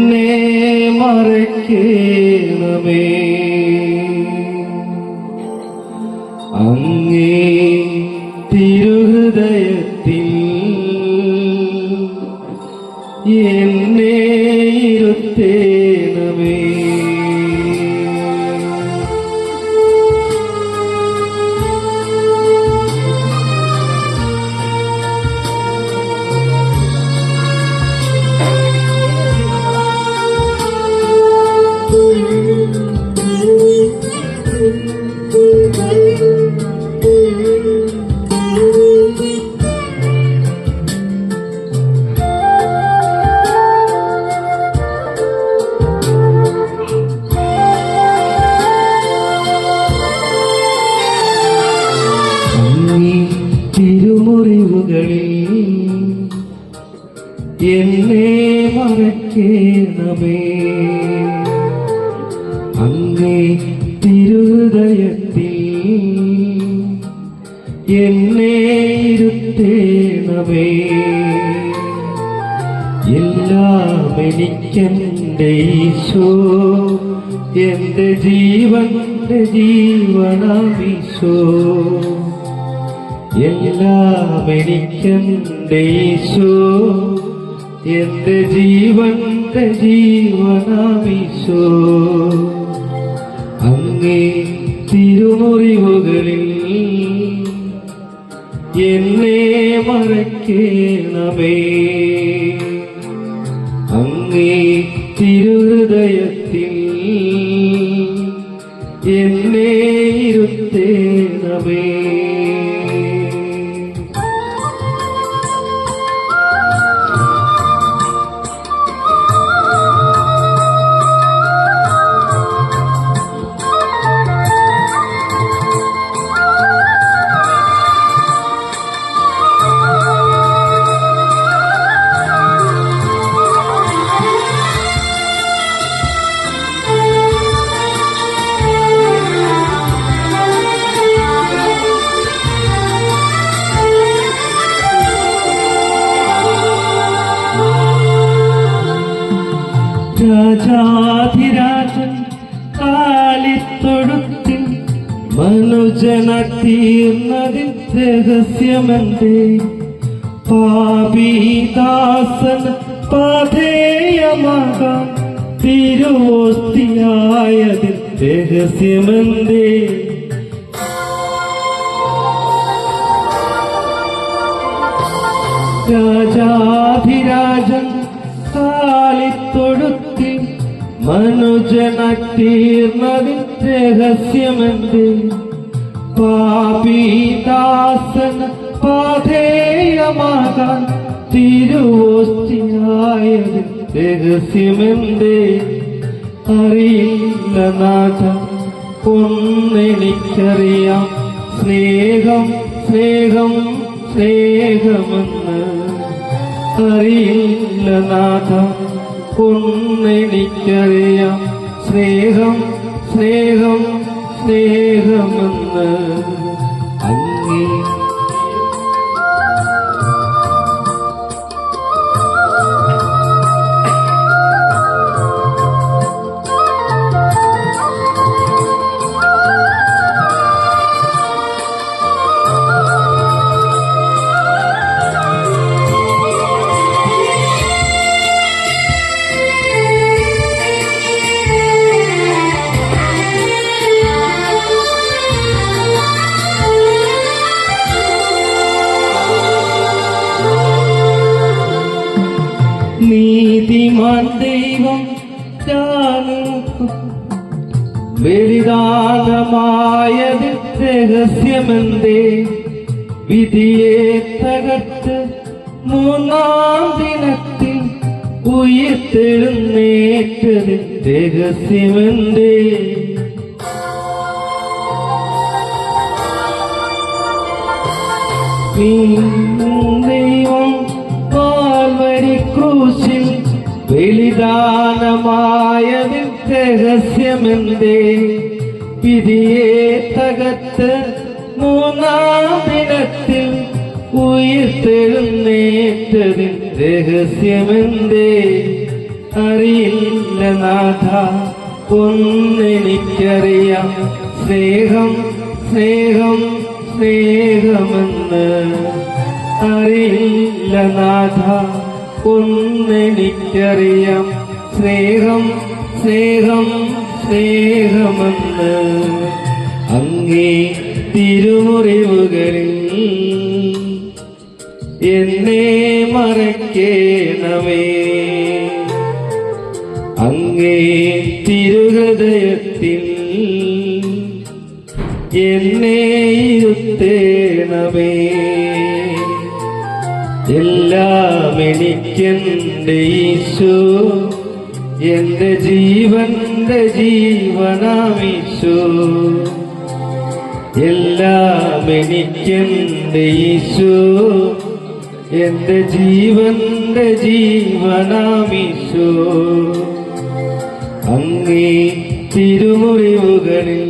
എന്നെ മറക്കണമേ അങ്ങേ തിരുഹൃദയത്തിൽ എന്നെ ഇരുത്തേണമേ. തിരുമുറിവുകളിൽ എന്നെ മറക്കേണമേ. അങ്ങേ തിരുഹൃദയത്തിൽ എന്നെ ഇരുത്തേണമേ. എല്ലാം എനിക്കെന്റെ ഈശോ എന്റെ ജീവന്റെ ജീവനാമീശോ എല്ലാം എനിക്കെന്റെ എന്റെ ജീവന്റെ ജീവനാമീശോ. അങ്ങേ തിരുമുറിവുകളിൽ എന്നെ മറക്കേണമേ കാലിത്തൊടുത്തിൽ മനുജന തീർന്നതിൽ രഹസ്യമന്റെ പാപീദാസൻ പാധേയമാകാം തിരുവോസ്തിയായതിൽ രഹസ്യമെന്തേ രാജാധിരാജൻ കാലിത്തൊടുത്തി മനുജന തീർന്നതിൽ രഹസ്യമെന്ത് പാപീദാസൻ പാധേയമാകാൻ തിരുവോസ്തിയായത് രഹസ്യമെന്ത്? അറിയില്ല നാഥ ഒന്നെനിക്കറിയാം സ്നേഹം സ്നേഹം സ്നേഹമെന്ന്. അറിയില്ല നാഥ ഒന്നെനിക്കറിയാം സ്നേഹം സ്നേഹം സ്നേഹമെന്ന് നീതിമാൻ ദൈവം ബലിദാനമായത് രഹസ്യമെന്തേ? വിധിയെ തകർത്ത് മൂന്നാം ദിനത്തിൽ ഉയർത്തെഴുന്നേറ്റത് രഹസ്യമെന്തേ? ദൈവം ബലിദാനമായതിൽ രഹസ്യമെന്തേ പിരിയെ തകത്ത് മൂന്നാം ദിനത്തിൽ ഉയർത്തെഴുന്നേറ്റതിൽ രഹസ്യമെന്തേ അറിയില്ല നാഥ ഒന്നെനിക്കറിയാം. സ്നേഹം സ്നേഹം സ്നേഹമെന്ന്. അറിയില്ല നാഥ ഒന്നെനിക്കറിയാം. സ്നേഹം സ്നേഹം സ്നേഹമെന്ന് അങ്ങേ തിരുമുറിവുകളിൽ എന്നെ മറക്കേണമേ അങ്ങേ തിരുഹൃദയത്തിൽ എന്നെ ഇരുത്തേണമേ. എല്ലാം എനിക്കെന്റെ ഈശോ എന്റെ ജീവന്റെ ജീവനാമീശോ? എല്ലാം എനിക്കെന്റെ ഈശോ. എന്റെ ജീവന്റെ ജീവനാമീശോ? അങ്ങേ തിരുമുറിവുകളിൽ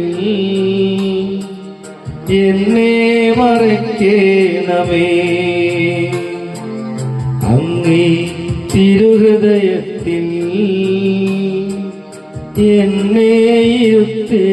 എന്നെ മറക്കേണമേ അങ്ങേ തിരുഹൃദയത്തിൽ എന്നെയുത്തേ